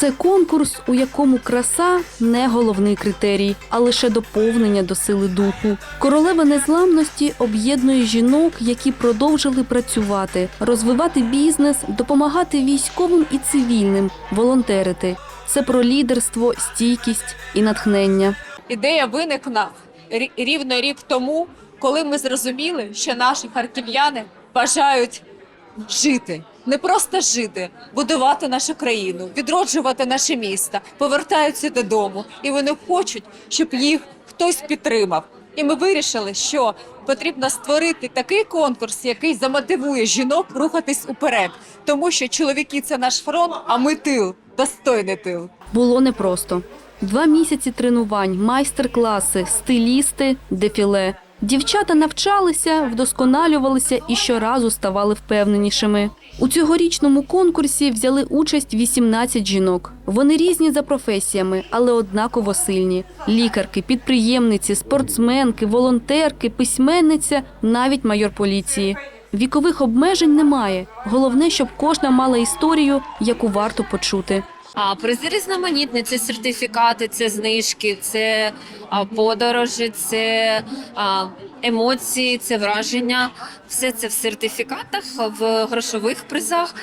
Це конкурс, у якому краса не головний критерій, а лише доповнення до сили духу. Королева незламності об'єднує жінок, які продовжили працювати, розвивати бізнес, допомагати військовим і цивільним, волонтерити. Це про лідерство, стійкість і натхнення. Ідея виникла рівно рік тому, коли ми зрозуміли, що наші харків'яни бажають жити, не просто жити, будувати нашу країну, відроджувати наше місто, повертаються додому, і вони хочуть, щоб їх хтось підтримав. І ми вирішили, що потрібно створити такий конкурс, який замотивує жінок рухатись уперед, тому що чоловіки це наш фронт, а ми тил, достойний тил. Було непросто. Два місяці тренувань, майстер-класи, стилісти, дефіле. Дівчата навчалися, вдосконалювалися і щоразу ставали впевненішими. У цьогорічному конкурсі взяли участь 18 жінок. Вони різні за професіями, але однаково сильні: лікарки, підприємниці, спортсменки, волонтерки, письменниця, навіть майор поліції. Вікових обмежень немає. Головне, щоб кожна мала історію, яку варто почути. А призи різноманітні це сертифікати, це знижки, це подорожі, це емоції, це враження. Все це в сертифікатах, в грошових призах.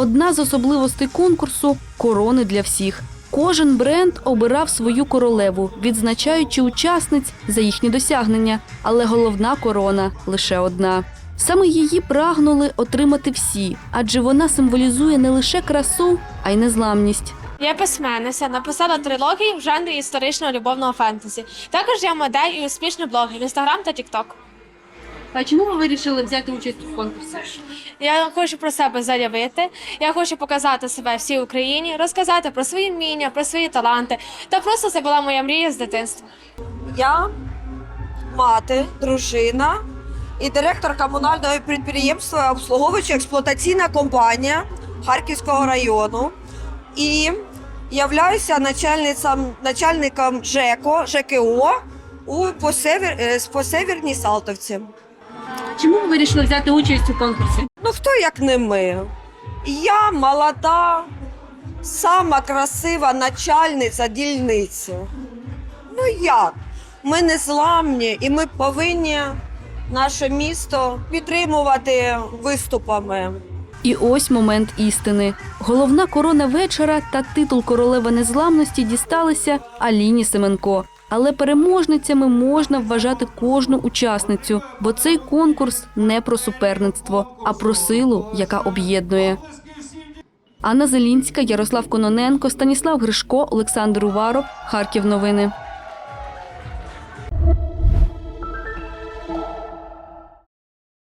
Одна з особливостей конкурсу корони для всіх. Кожен бренд обирав свою королеву, відзначаючи учасниць за їхні досягнення, але головна корона лише одна. Саме її прагнули отримати всі, адже вона символізує не лише красу, а й незламність. Я письменниця, написала трилогії в жанрі історичного любовного фентезі. Також я модель і успішний блогер в інстаграм та тікток. А чому ви вирішили взяти участь у конкурсі? Я хочу про себе заявити. Я хочу показати себе всій Україні, розказати про свої вміння, про свої таланти. Та просто це була моя мрія з дитинства. Я мати, дружина і директор комунального підприємства обслуговуюча експлуатаційна компанія Харківського району. І являюся начальницем, начальником ЖЕКО, ЖКО у по, север, е, по Северній Салтовці. Чому ви вирішили взяти участь у конкурсі? Ну хто як не ми? Я молода, сама красива начальниця дільниці. Ну як? Ми не зламні і ми повинні наше місто підтримувати виступами. І ось момент істини. Головна корона вечора та титул королева незламності дісталися Аліні Семенко. Але переможницями можна вважати кожну учасницю, бо цей конкурс не про суперництво, а про силу, яка об'єднує. Анна Зелінська, Ярослав Кононенко, Станіслав Гришко, Олександр Уваров, Харків. Новини.